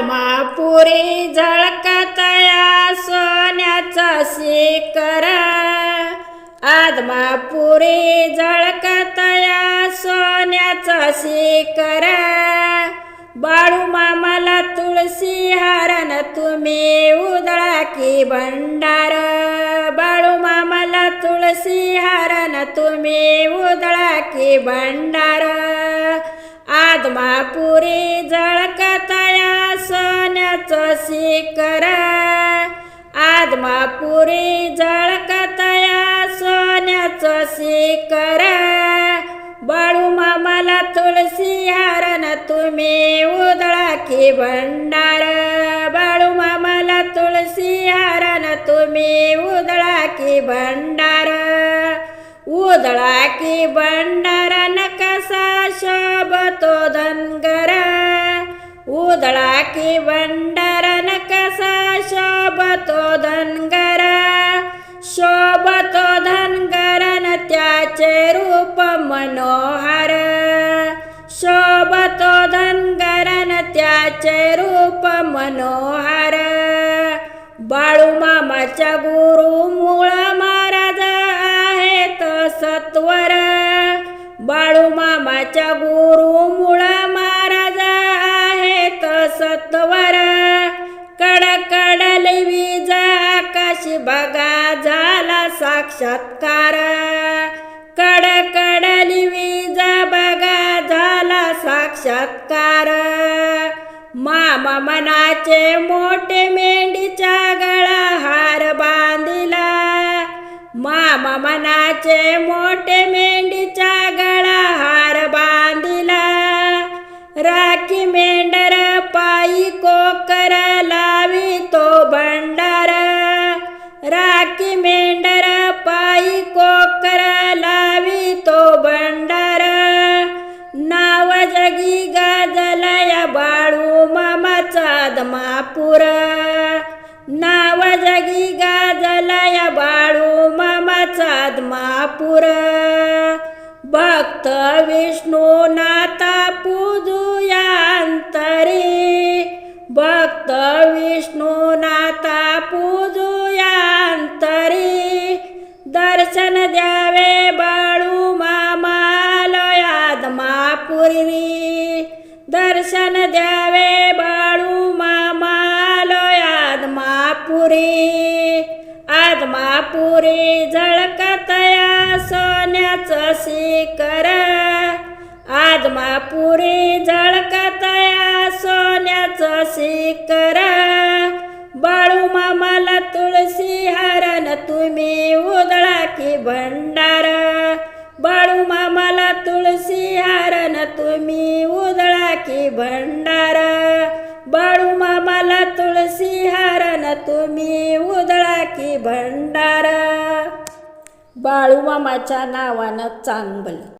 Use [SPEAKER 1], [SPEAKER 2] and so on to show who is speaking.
[SPEAKER 1] आदमापुरी झळकतया सोन्याचा शिकर आदमापुरी झळकतया सोन्याचा शिखर. बाळू मामाला तुळशी हारन तुम्ही उदळा की भंडार. बाळू मामाला तुळशी हारन तुम्ही उदळा की भंडार. आदमापुरी झळकता सोन्याचं शिकरा आदमापुरी जळकतया सोन्याचं शिकरा बाळू मला तुळशी हारन तुम्ही उदळा की भंडार. बाळू मला तुळशी हारन तुम्ही उदळा की भंडार. उदळा की भंडार नकसा शोभतो उदळा की भंडार नकसा शोभतो धनगर शोभतो धनगरन त्याचे रूप मनोहर शोभतो धनगरन त्याचे रूप मनोहर बाळू मामाच्या गुरु मूळ महाराज आहेत सत्वर बाळू मामाच्या गुरु साक्षात्कार. कडकडली वीज बघा झाला साक्षात्कार. मामा मनाचे मोठे मेंढीच्या गळा हार बांधिला. मामा मनाचे मोठे मेंढीच्या गळा पद्मापुर नाव जगी गाजलया बाळू मामाचा आदमापूर भक्त विष्णू नाता पूजुया अंतरी. भक्त विष्णू नाता पूजुया अंतरी. दर्शन द्यावे बाळू मामालयाद मापुरी दर्शन द्यावे पुरे आदमापुरी झळकतया सोन्याचं शिकर आदमापुरी झळकतया सोन्याचं शिखर. बाळू मामाला तुळशी हरण तुम्ही उदळा की भंडार. बाळू मामाला तुळशी हरण तुम्ही तुम्ही उदळा की भंडार? बाळू मामाच्या नावानं चांगलं.